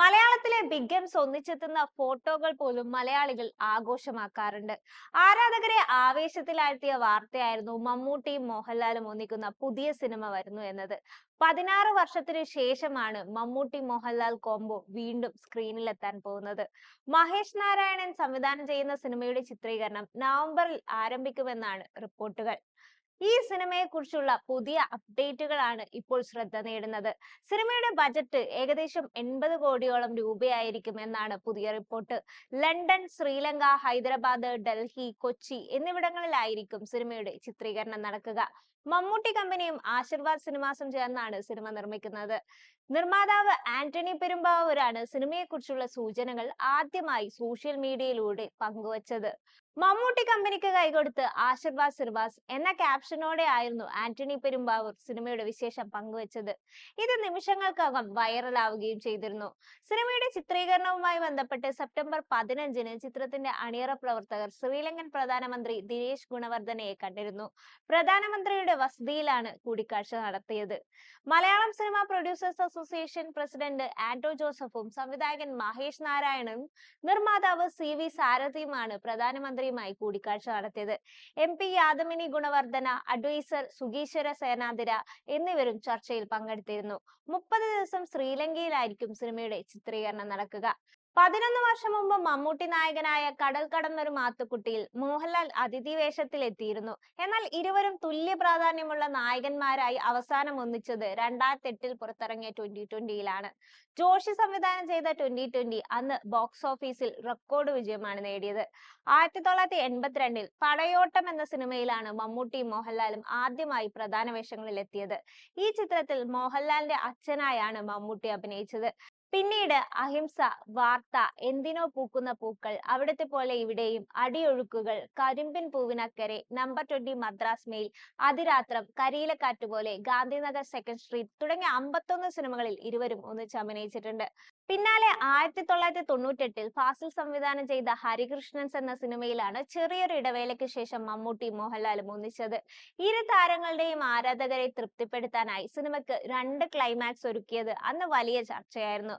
മലയാളത്തിലെ big games ഒന്നിച്ചെത്തുന്ന ഫോട്ടോകൾ പോലും മലയാളികൾ ആഘോഷമാക്കാറുണ്ട്. ആരാധകരെ ആവേശത്തിലാഴ്ത്തിയ വാർത്തയായിരുന്നു മമ്മൂട്ടിയും മോഹൻലാലും ഒന്നിക്കുന്ന പുതിയ സിനിമ വരുന്നു എന്നത്. പതിനാറ് വർഷത്തിനു ശേഷമാണ് മമ്മൂട്ടി മോഹൻലാൽ കോംബോ വീണ്ടും സ്ക്രീനിലെത്താൻ പോകുന്നത്. മഹേഷ് നാരായണൻ സംവിധാനം ചെയ്യുന്ന സിനിമയുടെ ചിത്രീകരണം നവംബറിൽ ആരംഭിക്കുമെന്നാണ് റിപ്പോർട്ടുകൾ. ഈ സിനിമയെ കുറിച്ചുള്ള പുതിയ അപ്ഡേറ്റുകളാണ് ഇപ്പോൾ ശ്രദ്ധ നേടുന്നത്. സിനിമയുടെ ബജറ്റ് ഏകദേശം എൺപത് കോടിയോളം രൂപയായിരിക്കും എന്നാണ് പുതിയ റിപ്പോർട്ട്. ലണ്ടൻ ശ്രീലങ്ക ഹൈദരാബാദ് ഡൽഹി കൊച്ചി എന്നിവിടങ്ങളിലായിരിക്കും സിനിമയുടെ ചിത്രീകരണം നടക്കുക. മമ്മൂട്ടി കമ്പനിയും ആശീർവാദ് സിനിമാസും ചേർന്നാണ് സിനിമ നിർമ്മിക്കുന്നത്. നിർമ്മാതാവ് ആന്റണി പെരുമ്പാവൂരാണ് സിനിമയെക്കുറിച്ചുള്ള സൂചനകൾ ആദ്യമായി സോഷ്യൽ മീഡിയയിലൂടെ പങ്കുവച്ചത്. മമ്മൂട്ടി കമ്പനിക്ക് കൈകൊടുത്ത് ആശീർവാദ് സിനിമാസ് എന്ന ക്യാപ്ഷനോടെ ആയിരുന്നു ആന്റണി പെരുമ്പാവൂർ സിനിമയുടെ വിശേഷം പങ്കുവച്ചത്. ഇത് നിമിഷങ്ങൾക്കകം വൈറലാവുകയും ചെയ്തിരുന്നു. സിനിമയുടെ ചിത്രീകരണവുമായി ബന്ധപ്പെട്ട് സെപ്റ്റംബർ പതിനഞ്ചിന് ചിത്രത്തിന്റെ അണിയറ പ്രവർത്തകർ ശ്രീലങ്കൻ പ്രധാനമന്ത്രി ദിനേശ് ഗുണവർദ്ധനയെ കണ്ടിരുന്നു. പ്രധാനമന്ത്രിയുടെ വസതിയിലാണ് കൂടിക്കാഴ്ച നടത്തിയത്. Malayalam cinema producers association president Anto ജോസഫും സംവിധായകൻ മഹേഷ് നാരായണും നിർമ്മാതാവ് സി വി സാരഥിയുമാണ് പ്രധാനമന്ത്രിയുമായി കൂടിക്കാഴ്ച നടത്തിയത്. M P Yadamini Gunawardhana adviser Sugeeshwara Senadhira എന്നിവരും ചർച്ചയിൽ പങ്കെടുത്തിരുന്നു. മുപ്പത് ദിവസം ശ്രീലങ്കയിലായിരിക്കും സിനിമയുടെ ചിത്രീകരണം നടക്കുക. പതിനൊന്ന് വർഷം മുമ്പ് മമ്മൂട്ടി നായകനായ കടൽ കടന്നൊരു മാത്തുക്കുട്ടിയിൽ മോഹൻലാൽ അതിഥി വേഷത്തിൽ എത്തിയിരുന്നു എന്നാൽ ഇരുവരും തുല്യ പ്രാധാന്യമുള്ള നായകന്മാരായി അവസാനം ഒന്നിച്ചത് രണ്ടായിരത്തി എട്ടിൽ പുറത്തിറങ്ങിയ ട്വന്റി ട്വന്റിയിലാണ്. ജോഷി സംവിധാനം ചെയ്ത ട്വന്റി ട്വന്റി അന്ന് ബോക്സ് ഓഫീസിൽ റെക്കോർഡ് വിജയമാണ് നേടിയത്. ആയിരത്തി തൊള്ളായിരത്തി എൺപത്തിരണ്ടിൽ പടയോട്ടം എന്ന സിനിമയിലാണ് മമ്മൂട്ടിയും മോഹൻലാലും ആദ്യമായി പ്രധാന വേഷങ്ങളിൽ എത്തിയത് ഈ ചിത്രത്തിൽ മോഹൻലാലിന്റെ അച്ഛനായാണ് മമ്മൂട്ടി അഭിനയിച്ചത്. പിന്നീട് അഹിംസ വാർത്ത എന്തിനോ പൂക്കുന്ന പൂക്കൾ അവിടത്തെ പോലെ ഇവിടെയും Adiyozhukkukal Karimbin Poovinakkare number twenty Madras mail Athirathram Kariyilakkattu Pole Gandhinagar second street തുടങ്ങിയ അമ്പത്തൊന്ന് സിനിമകളിൽ ഇരുവരും ഒന്നിച്ച് അഭിനയിച്ചിട്ടുണ്ട് പിന്നാലെ ആയിരത്തി തൊള്ളായിരത്തി തൊണ്ണൂറ്റെട്ടിൽ ഫാസിൽ സംവിധാനം ചെയ്ത ഹരികൃഷ്ണൻസ് എന്ന സിനിമയിലാണ് ചെറിയൊരു ഇടവേളയ്ക്ക് ശേഷം മമ്മൂട്ടി മോഹൻലാലും ഒന്നിച്ചത്. ഇരു താരങ്ങളുടെയും ആരാധകരെ തൃപ്തിപ്പെടുത്താനായി സിനിമയ്ക്ക് രണ്ട് ക്ലൈമാക്സ് ഒരുക്കിയത് അന്ന് വലിയ ചർച്ചയായിരുന്നു.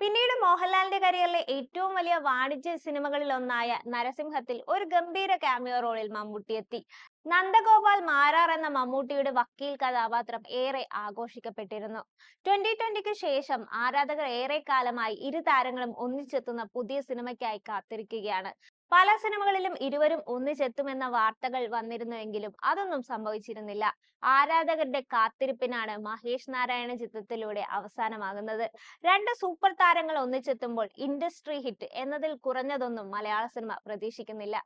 പിന്നീട് മോഹൻലാലിന്റെ കരിയറിലെ ഏറ്റവും വലിയ വാണിജ്യ സിനിമകളിൽ ഒന്നായ നരസിംഹത്തിൽ ഒരു ഗംഭീര കാമിയോ റോളിൽ മമ്മൂട്ടി എത്തി. നന്ദഗോപാൽ മാരാർ എന്ന മമ്മൂട്ടിയുടെ വക്കീൽ കഥാപാത്രം ഏറെ ആഘോഷിക്കപ്പെട്ടിരുന്നു. ട്വന്റി ട്വന്റിക്ക് ശേഷം ആരാധകർ ഏറെ കാലമായി ഇരു താരങ്ങളും ഒന്നിച്ചെത്തുന്ന പുതിയ സിനിമയ്ക്കായി കാത്തിരിക്കുകയാണ്. പല സിനിമകളിലും ഇരുവരും ഒന്നിച്ചെത്തുമെന്ന വാർത്തകൾ വന്നിരുന്നുവെങ്കിലും അതൊന്നും സംഭവിച്ചിരുന്നില്ല. ആരാധകരുടെ കാത്തിരിപ്പിനാണ് മഹേഷ് നാരായണ ചിത്രത്തിലൂടെ അവസാനമാകുന്നത്. രണ്ട് സൂപ്പർ താരങ്ങൾ ഒന്നിച്ചെത്തുമ്പോൾ ഇൻഡസ്ട്രി ഹിറ്റ് എന്നതിൽ കുറഞ്ഞതൊന്നും മലയാള സിനിമ പ്രതീക്ഷിക്കുന്നില്ല.